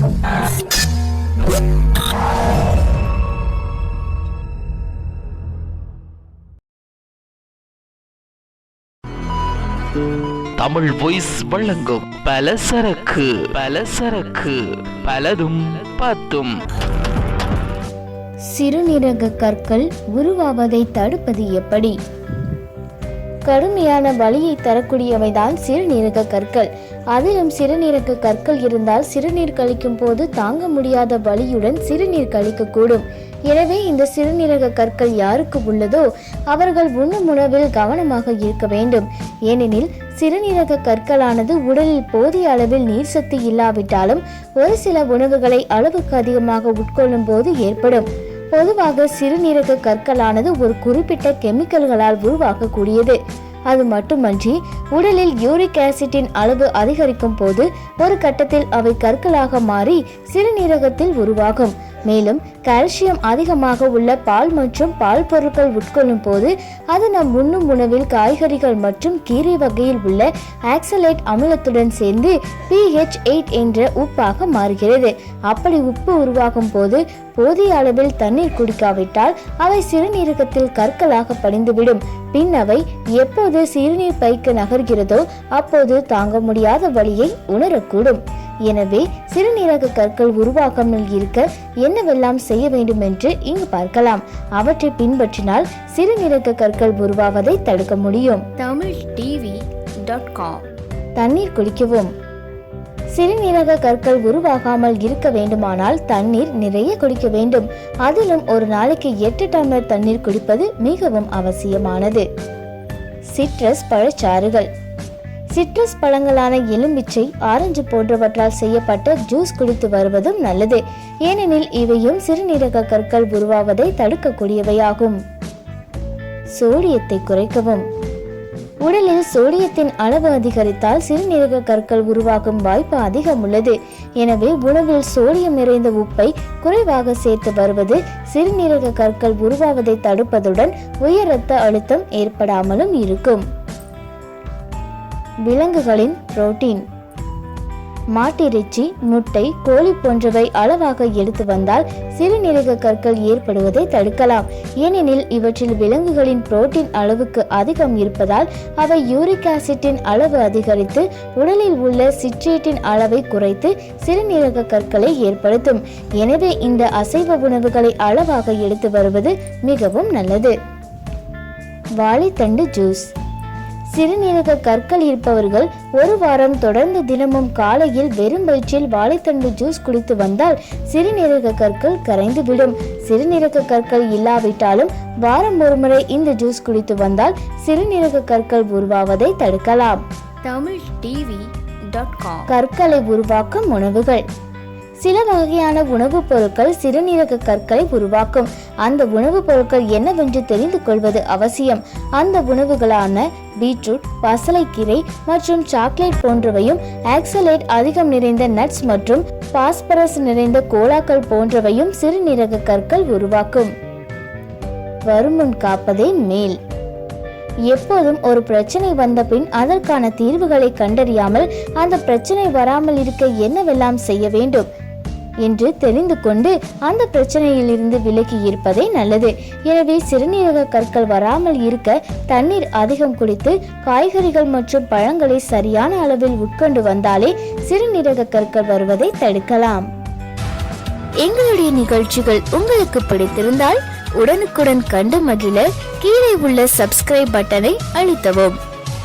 Tamil voice வழங்கும் பலசரக்கு பலசரக்கு பலதும் பத்தும். சிறுநீரக கற்கள் உருவாவதை தடுப்பது எப்படி? கடுமையான வலியை தரக்கூடியவைதான் சிறுநீரக கற்கள். அதிலும் சிறுநீரக கற்கள் இருந்தால் சிறுநீர் கழிக்கும் போது தாங்க முடியாத வலியுடன் சிறுநீர் கழிக்கக்கூடும். எனவே இந்த சிறுநீரக கற்கள் யாருக்கு உள்ளதோ அவர்கள் உண்ணும் உணவில் கவனமாக இருக்க வேண்டும். ஏனெனில் சிறுநீரக கற்களானது உடலில் போதிய அளவில் நீர் சத்து இல்லாவிட்டாலும் ஒரு சில உணவுகளை அளவுக்கு அதிகமாக உட்கொள்ளும் போது ஏற்படும். பொதுவாக சிறுநீரக கற்களானது ஒரு குறிப்பிட்ட கெமிக்கல்களால் உருவாக்கக்கூடியது. அது மட்டுமன்றி உடலில் யூரிக் ஆசிட்டின் அளவு அதிகரிக்கும் போது ஒரு கட்டத்தில் அவை கற்களாக மாறி சிறுநீரகத்தில் உருவாகும். மேலும் கால்சியம் அதிகமாக உள்ள பால் மற்றும் பால் பொருட்கள் உட்கொள்ளும் போது அது நம் உண்ணும் உணவில் காய்கறிகள் மற்றும் கீரை வகையில் உள்ள ஆக்சலேட் அமிலத்துடன் சேர்ந்து பிஹெச் எயிட் என்ற உப்பாக மாறுகிறது. அப்படி உப்பு உருவாகும் போது போதிய அளவில் தண்ணீர் குடிக்காவிட்டால் அவை சிறுநீரகத்தில் கற்களாக படிந்துவிடும். பின் அவை எப்போது சிறுநீர் பைக்கு நகர்கிறதோ அப்போது தாங்க முடியாத வழியை உணரக்கூடும். எனவே சிறுநீரக கற்கள் உருவாகாமல் இருக்க என்னவெல்லாம் செய்ய வேண்டும் என்று இங்கு பார்க்கலாம். அவற்றை பின்பற்றினால் சிறுநீரக கற்கள் உருவாவதை தடுக்க முடியும். தமிழ் டிவி டாட் காம் தண்ணீர் குடிக்கவும். சிறுநீரக கற்கள் உருவாகாமல் இருக்க வேண்டுமானால் தண்ணீர் நிறைய குடிக்க வேண்டும். அதிலும் ஒரு நாளைக்கு எட்டு டம்ளர் தண்ணீர் குடிப்பது மிகவும் அவசியமானது. சிட்ரஸ் பழச்சாறுகள். சிட்ரஸ் பழங்களான எலும்பிச்சை ஆரஞ்சு போன்றவற்றால் செய்யப்பட்ட ஜூஸ் குடித்து வருவதும் நல்லது. ஏனெனில் இவையும் சிறுநீரக கற்கள் உருவாவதை தடுக்கக்கூடியவையாகும். சோடியத்தை குறைக்கவும். உடலில் சோடியத்தின் அளவு அதிகரித்தால் சிறுநீரக கற்கள் உருவாகும் வாய்ப்பு அதிகம் உள்ளது. எனவே உணவில் சோடியம் நிறைந்த உப்பை குறைவாக சேர்த்து வருவது சிறுநீரக கற்கள் உருவாவதை தடுப்பதுடன் உயர் ரத்த அழுத்தம் ஏற்படாமலும் இருக்கும். விலங்குகளின் புரோட்டீன் மாட்டிறைச்சி முட்டை கோழி போன்றவை அளவாக எடுத்து வந்தால் சிறுநீரக கற்கள் ஏற்படுவதை தடுக்கலாம். ஏனெனில் இவற்றில் விலங்குகளின் புரோட்டீன் அளவுக்கு அதிகம் இருப்பதால் அவை யூரிக் ஆசிட்டின் அளவு அதிகரித்து உடலில் உள்ள சிட்ரேட்டின் அளவை குறைத்து சிறுநீரக கற்களை ஏற்படுத்தும். எனவே இந்த அசைவ உணவுகளை அளவாக எடுத்து வருவது மிகவும் நல்லது. வாழைத்தண்டு ஜூஸ் சிறுநீரக கற்கள் இருப்பவர்கள் ஒரு வாரம் தொடர்ந்து தினமும் காலையில் வெறும் வயிற்றில் வாழைத்தண்டு ஜூஸ் குடித்து வந்தால் சிறுநீரக கற்கள் கரைந்துவிடும். சிறுநீரக கற்கள் இல்லாவிட்டாலும் வாரம் ஒருமுறை இந்த ஜூஸ் குடித்து வந்தால் சிறுநீரக கற்கள் உருவாவதை தடுக்கலாம். Tamil TV dot com. கற்களை உருவாக்கும் உணவுகள். சில வகையான உணவுப் பொருட்கள் சிறுநீரக கற்களை உருவாக்கும். அந்த உணவுப் பொருட்கள் என்னவென்று தெரிந்து கொள்வது அவசியம். அந்த உணவுகளான பீட்ரூட் பசலைக்கீரை மற்றும் சாக்லேட் போன்றவையும் ஆக்சலேட் அதிகம் நிறைந்த நட்ஸ் மற்றும் பாஸ்பரஸ் நிறைந்த கோலாக்கள் போன்றவையும் சிறுநீரக கற்கள் உருவாக்கும். வருமுன் காப்பதே மேல். எப்போதும் ஒரு பிரச்சனை வந்த பின் அதற்கான தீர்வுகளை கண்டறியாமல் அந்த பிரச்சனை வராமல் இருக்க என்னவெல்லாம் செய்ய வேண்டும்? என்று தெரிந்து கொண்டு அந்த பிரச்சனையில் இருந்து விலகி இருப்பதே நல்லது. எனவே சிறுநீரக கற்கள் வராமல் இருக்க தண்ணீர் அதிகம் குடித்து காய்கறிகள் மற்றும் பழங்களை சரியான அளவில் உட்கொண்டு வந்தாலே சிறுநீரக கற்கள் வருவதை தடுக்கலாம். எங்களுடைய நிகழ்ச்சிகள் உங்களுக்கு பிடித்திருந்தால் உடனுக்குடன் கண்டு மகிழ கீழே உள்ள சப்ஸ்கிரைப் பட்டனை அழுத்தவும்.